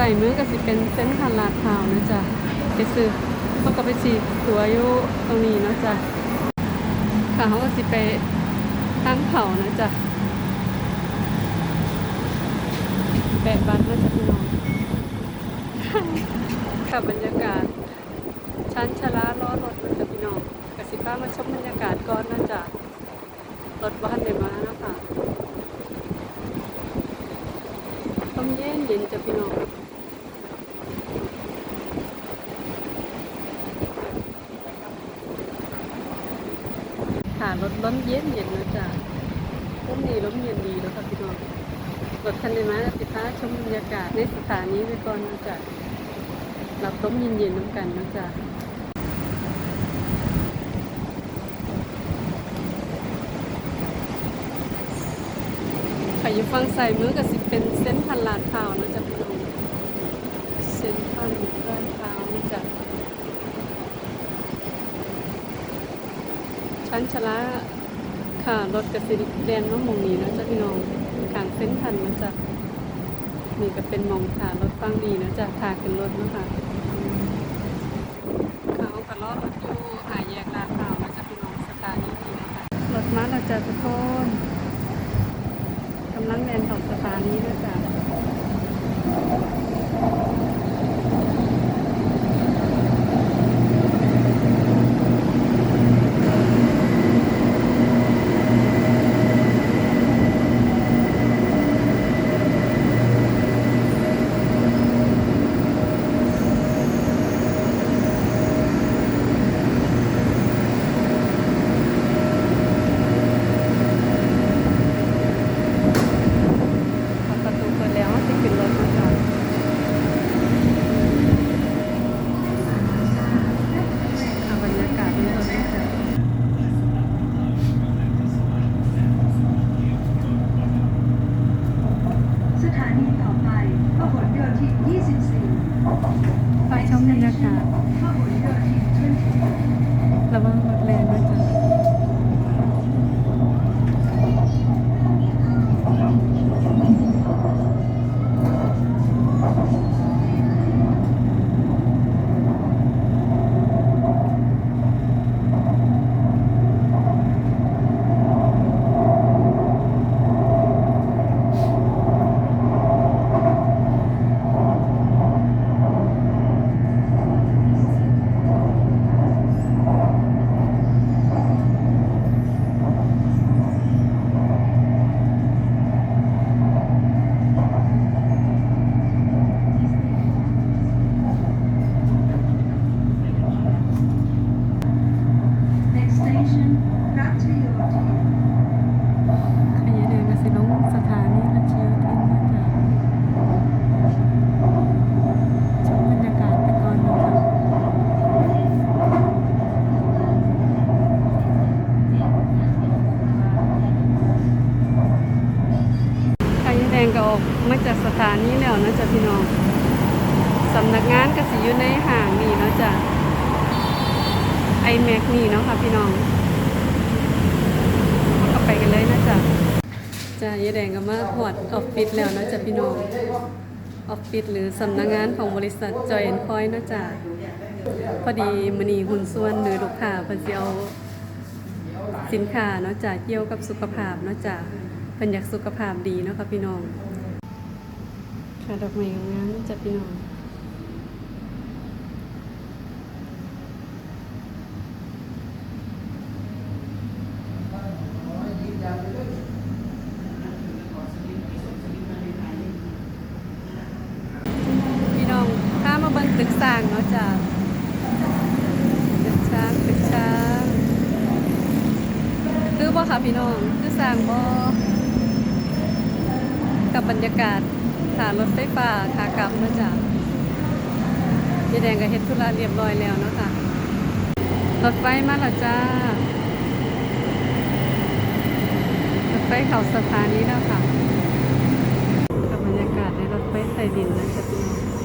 ใส่มือก็สิเป็นเส้นพันลาดพร้าวนะจ๊ะไปซื้อเขาก็ไปฉีดตัวอยู่ตรงนี้นะจ๊ะค่ะเขาก็สิไปตั้งเขานะจ๊ะแปะบัตรนะจ๊ะพี่น้องค่ะบรรยากาศชั้นชะลาล้อรถนะจ๊ะพี่น้องกสิบ้ามาชมบรรยากาศก่อนนะจ๊ะรถบ้านได้มาแล้วค่ะต้มเย็นเย็นจ้ะพี่น้อง ค่ะรถล้มเย็นเย็นนะจ๊ะล้มดีล้มเย็นดีแล้วค่ะพี่น้องรถคันได้มาแล้วสิพาชมบรรยากาศในสถานีไปก่อนนะจ๊ะรับต้มเย็นๆน้ำกันนะจ๊ะใครอยู่ฟังใส่มือก็สิเป็นเส้นพันลาดพร้าวนะจ๊ะพี่น้องเส้นพันลาดพร้าวนะจ๊ะ ชั้นชะลาค่ะรถกระสิเรียนมาหมองนี้นะจ๊ะพี่น้องขางเส้นพันนะจ๊ะนี่ก็เป็นมองค่ะรถฟังดีนะจ๊ะทาขึ้นรถนะคะเขาก็ล้อรถอยู่หายแยกลาดพร้าวนะจ๊ะพี่น้องสถานีนี้นะคะรถมาแล้วจ้ะทุกคนกำลังแลนของสถานีด้วยจ้ะพอประตูเปิดแล้วจะขึ้นรถนะคะค่ะบรรยากาศในรถนะจ๊ะ สถานีต่อไปพหลโยธิน 24 ไป ชมบรรยากาศ พหลโยธิน20 ระวังรถแรงนะจ๊ะ Next station รัชโยธิน ขยายเดินมาสิลงสถานีรัชโยธินนะจ๊ะชมบรรยากาศไปก่อนนะคะขยายแดงก็ออกมา จากสถานีแล้วนะจ๊ะพี่น้องสำนักงานก็สิอยู่ในห่างนี่เนาะจ๊ะไอแม็กนี่เนาะค่ะพี่น้องก็ไปกันเลยนะจ๊ะจ้ายายแดงก็มาหอดออฟฟิศแล้วนะจ๊ะพี่น้องออฟฟิศหรือสำนักงานของบริษัทจอยแอนคอยนะจ๊ะพอดีมณีหุ่นส่วนหรือลูกค้าเพิ่นสิเอาสินค้าเนาะจ้ะเกี่ยวกับสุขภาพเนาะจ้ะเพิ่นอยากสุขภาพดีเนาะค่ะพี่น้อง ค่ะดอกไม้งามๆนจะพี่น้องพี่น้องข้ามาเบิ่งตึกสร้างเนาะจ้ะตึกช้างตึกช้างคือบ่ค่ะพี่น้องคือสร้างบ่กับบรรยากาศ ขานรถไฟฟ้าขากลับเนาะจ้ะยีแดงกับเฮ็ดธุระเรียบร้อยแล้วเนาะค่ะ รถไฟมาแล้วจ้า รถไฟเข้าสถานีแล้วค่ะกับบรรยากาศในรถไฟใต้ดินนะจ๊ะพี่น้อง